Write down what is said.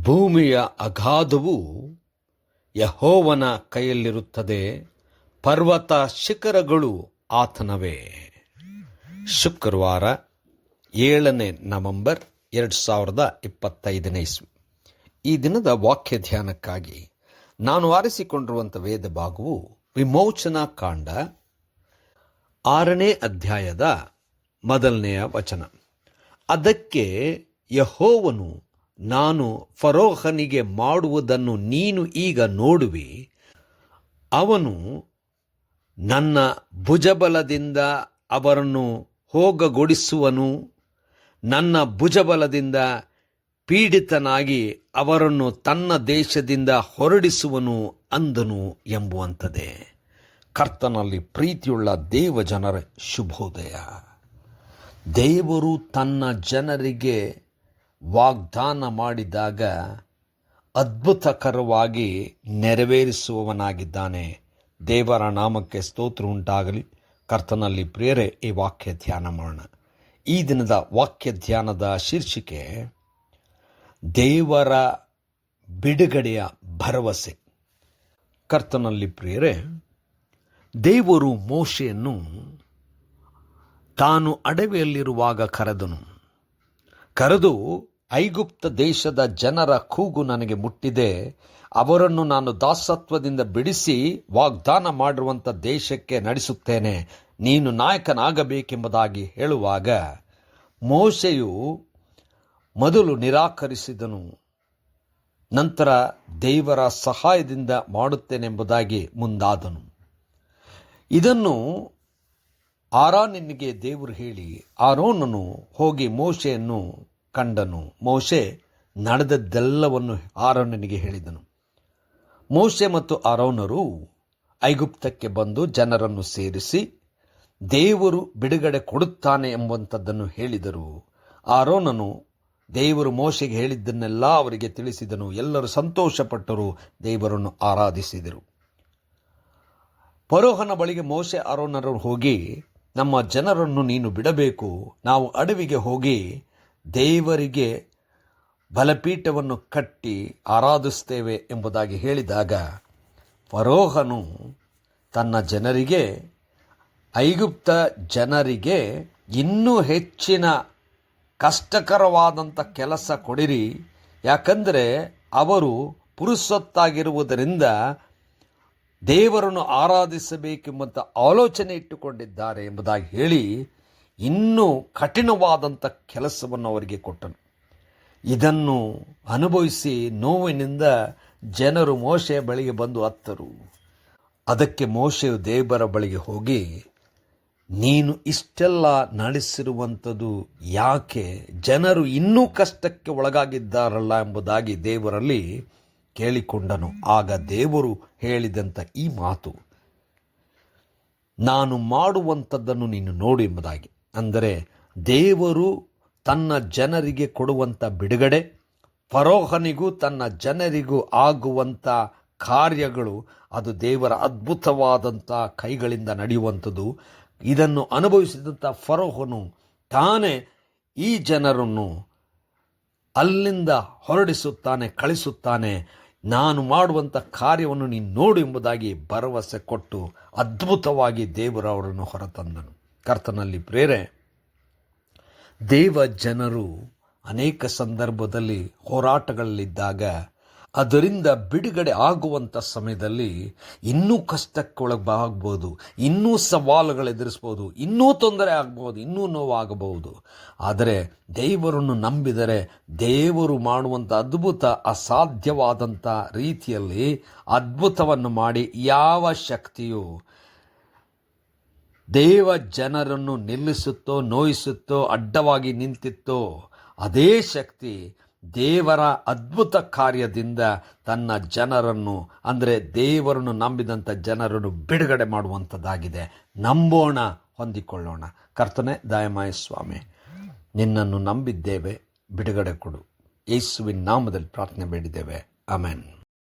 ಭೂಮಿಯ ಅಗಾಧವು ಯಹೋವನ ಕೈಯಲ್ಲಿರುತ್ತದೆ. ಪರ್ವತ ಶಿಖರಗಳು ಆತನವೇ. ಶುಕ್ರವಾರ ಏಳನೇ ನವೆಂಬರ್ ಎರಡು ಸಾವಿರದ ಇಪ್ಪತ್ತೈದನೇ ಇಸ್ವಿ. ಈ ದಿನದ ವಾಕ್ಯ ಧ್ಯಾನಕ್ಕಾಗಿ ನಾನು ಆರಿಸಿಕೊಂಡಿರುವಂಥ ವೇದ ಭಾಗವು ವಿಮೋಚನಾ ಕಾಂಡ, ಆರನೇ ಅಧ್ಯಾಯದ ಮೊದಲನೆಯ ವಚನ. ಅದಕ್ಕೆ ಯಹೋವನು ನಾನು ಫರೋಹನಿಗೆ ಮಾಡುವುದನ್ನು ನೀನು ಈಗ ನೋಡುವೆ. ಅವನು ನನ್ನ ಭುಜಬಲದಿಂದ ಅವರನ್ನು ಹೋಗಗೊಡಿಸುವನು. ನನ್ನ ಭುಜಬಲದಿಂದ ಪೀಡಿತನಾಗಿ ಅವರನ್ನು ತನ್ನ ದೇಶದಿಂದ ಹೊರಡಿಸುವನು ಅಂದನು ಎಂಬುವಂಥದ್ದೇ. ಕರ್ತನಲ್ಲಿ ಪ್ರೀತಿಯುಳ್ಳ ದೇವ ಜನರ ಶುಭೋದಯ. ದೇವರು ತನ್ನ ಜನರಿಗೆ ವಾಗ್ದಾನ ಮಾಡಿದಾಗ ಅದ್ಭುತಕರವಾಗಿ ನೆರವೇರಿಸುವವನಾಗಿದ್ದಾನೆ. ದೇವರ ನಾಮಕ್ಕೆ ಸ್ತೋತ್ರ ಉಂಟಾಗಲಿ. ಕರ್ತನಲ್ಲಿ ಪ್ರೇರೆ ಈ ವಾಕ್ಯ ಧ್ಯಾನ ಮಾಡೋಣ. ಈ ದಿನದ ವಾಕ್ಯ ಧ್ಯಾನದ ಶೀರ್ಷಿಕೆ, ದೇವರ ಬಿಡುಗಡೆಯ ಭರವಸೆ. ಕರ್ತನಲ್ಲಿ ಪ್ರಿಯರೇ, ದೇವರು ಮೋಶೆಯನ್ನು ತಾನು ಅಡವಿಯಲ್ಲಿರುವಾಗ ಕರೆದನು. ಕರೆದು ಐಗುಪ್ತ ದೇಶದ ಜನರ ಕೂಗು ನನಗೆ ಮುಟ್ಟಿದೆ. ಅವರನ್ನು ನಾನು ದಾಸತ್ವದಿಂದ ಬಿಡಿಸಿ ವಾಗ್ದಾನ ಮಾಡಿರುವಂಥ ದೇಶಕ್ಕೆ ನಡೆಸುತ್ತೇನೆ. ನೀನು ನಾಯಕನಾಗಬೇಕೆಂಬುದಾಗಿ ಹೇಳುವಾಗ ಮೋಶೆಯು ಮೊದಲು ನಿರಾಕರಿಸಿದನು. ನಂತರ ದೇವರ ಸಹಾಯದಿಂದ ಮಾಡುತ್ತೇನೆಂಬುದಾಗಿ ಮುಂದಾದನು. ಇದನ್ನು ಆರಾನಿನಿಗೆ ದೇವರು ಹೇಳಿ, ಆರೋನನು ಹೋಗಿ ಮೋಶೆಯನ್ನು ಕಂಡನು. ಮೋಶೆ ನಡೆದದ್ದೆಲ್ಲವನ್ನು ಆರೋನನಿಗೆ ಹೇಳಿದನು. ಮೋಶೆ ಮತ್ತು ಆರೋನರು ಐಗುಪ್ತಕ್ಕೆ ಬಂದು ಜನರನ್ನು ಸೇರಿಸಿ, ದೇವರು ಬಿಡುಗಡೆ ಕೊಡುತ್ತಾನೆ ಎಂಬಂಥದ್ದನ್ನು ಹೇಳಿದರು. ಆರೋನನು ದೇವರು ಮೋಶೆಗೆ ಹೇಳಿದ್ದನ್ನೆಲ್ಲ ಅವರಿಗೆ ತಿಳಿಸಿದನು. ಎಲ್ಲರೂ ಸಂತೋಷಪಟ್ಟರು, ದೇವರನ್ನು ಆರಾಧಿಸಿದರು. ಪರೋಹನ ಬಳಿಗೆ ಮೋಶೆ ಆರೋನರು ಹೋಗಿ, ನಮ್ಮ ಜನರನ್ನು ನೀನು ಬಿಡಬೇಕು, ನಾವು ಅಡವಿಗೆ ಹೋಗಿ ದೇವರಿಗೆ ಬಲಪೀಠವನ್ನು ಕಟ್ಟಿ ಆರಾಧಿಸ್ತೇವೆ ಎಂಬುದಾಗಿ ಹೇಳಿದಾಗ ಫರೋಹನು ತನ್ನ ಜನರಿಗೆ, ಐಗುಪ್ತ ಜನರಿಗೆ ಇನ್ನೂ ಹೆಚ್ಚಿನ ಕಷ್ಟಕರವಾದಂಥ ಕೆಲಸ ಕೊಡಿರಿ. ಯಾಕಂದರೆ ಅವರು ಪುರುಸೊತ್ತಾಗಿರುವುದರಿಂದ ದೇವರನ್ನು ಆರಾಧಿಸಬೇಕೆಂಬಂಥ ಆಲೋಚನೆ ಇಟ್ಟುಕೊಂಡಿದ್ದಾರೆ ಎಂಬುದಾಗಿ ಹೇಳಿ ಇನ್ನೂ ಕಠಿಣವಾದಂಥ ಕೆಲಸವನ್ನು ಅವರಿಗೆ ಕೊಟ್ಟನು. ಇದನ್ನು ಅನುಭವಿಸಿ ನೋವಿನಿಂದ ಜನರು ಮೋಶೆಯ ಬಳಿಗೆ ಬಂದು ಅತ್ತರು ಅದಕ್ಕೆ ಮೋಶೆಯು ದೇವರ ಬಳಿಗೆ ಹೋಗಿ, ನೀನು ಇಷ್ಟೆಲ್ಲ ನಡೆಸಿರುವಂಥದ್ದು ಯಾಕೆ? ಜನರು ಇನ್ನೂ ಕಷ್ಟಕ್ಕೆ ಒಳಗಾಗಿದ್ದಾರಲ್ಲ ಎಂಬುದಾಗಿ ದೇವರಲ್ಲಿ ಕೇಳಿಕೊಂಡನು. ಆಗ ದೇವರು ಹೇಳಿದಂಥ ಈ ಮಾತು, ನಾನು ಮಾಡುವಂಥದ್ದನ್ನು ನೀನು ನೋಡು ಎಂಬುದಾಗಿ. ಅಂದರೆ ದೇವರು ತನ್ನ ಜನರಿಗೆ ಕೊಡುವಂಥ ಬಿಡುಗಡೆ, ಫರೋಹನಿಗೂ ತನ್ನ ಜನರಿಗೂ ಆಗುವಂಥ ಕಾರ್ಯಗಳು, ಅದು ದೇವರ ಅದ್ಭುತವಾದಂಥ ಕೈಗಳಿಂದ ನಡೆಯುವಂಥದ್ದು. ಇದನ್ನು ಅನುಭವಿಸಿದಂಥ ಫರೋಹನು ತಾನೇ ಈ ಜನರನ್ನು ಅಲ್ಲಿಂದ ಹೊರಡಿಸುತ್ತಾನೆ, ಕಳಿಸುತ್ತಾನೆ. ನಾನು ಮಾಡುವಂಥ ಕಾರ್ಯವನ್ನು ನೀನು ನೋಡು ಎಂಬುದಾಗಿ ಭರವಸೆ ಕೊಟ್ಟು ಅದ್ಭುತವಾಗಿ ದೇವರವರನ್ನು ಹೊರತಂದನು. ಕರ್ತನಲ್ಲಿ ಪ್ರೇರೆ, ದೇವ ಜನರು ಅನೇಕ ಸಂದರ್ಭದಲ್ಲಿ ಹೋರಾಟಗಳಲ್ಲಿದ್ದಾಗ, ಅದರಿಂದ ಬಿಡುಗಡೆ ಆಗುವಂಥ ಸಮಯದಲ್ಲಿ ಇನ್ನೂ ಕಷ್ಟಕ್ಕೊಳಗಾಗ್ಬೋದು, ಇನ್ನೂ ಸವಾಲುಗಳು ಎದುರಿಸ್ಬೋದು ಇನ್ನೂ ತೊಂದರೆ ಆಗ್ಬೋದು, ಇನ್ನೂ ನೋವಾಗಬಹುದು. ಆದರೆ ದೇವರನ್ನು ನಂಬಿದರೆ ದೇವರು ಮಾಡುವಂಥ ಅದ್ಭುತ ಅಸಾಧ್ಯವಾದಂಥ ರೀತಿಯಲ್ಲಿ ಅದ್ಭುತವನ್ನು ಮಾಡಿ ಯಾವ ಶಕ್ತಿಯು ದೇವ ಜನರನ್ನು ನಿಲ್ಲಿಸುತ್ತೋ, ನೋಯಿಸುತ್ತೋ, ಅಡ್ಡವಾಗಿ ನಿಂತಿತ್ತೋ, ಅದೇ ಶಕ್ತಿ ದೇವರ ಅದ್ಭುತ ಕಾರ್ಯದಿಂದ ತನ್ನ ಜನರನ್ನು, ಅಂದರೆ ದೇವರನ್ನು ನಂಬಿದಂಥ ಜನರನ್ನು ಬಿಡುಗಡೆ ಮಾಡುವಂಥದ್ದಾಗಿದೆ ನಂಬೋಣ, ಹೊಂದಿಕೊಳ್ಳೋಣ. ಕರ್ತನೆ, ದಯಮಾಯ ಸ್ವಾಮಿ, ನಿನ್ನನ್ನು ನಂಬಿದ್ದೇವೆ, ಬಿಡುಗಡೆ ಕೊಡು. ಯೇಸುವಿನ ನಾಮದಲ್ಲಿ ಪ್ರಾರ್ಥನೆ ಬೇಡಿದ್ದೇವೆ. ಅಮೆನ್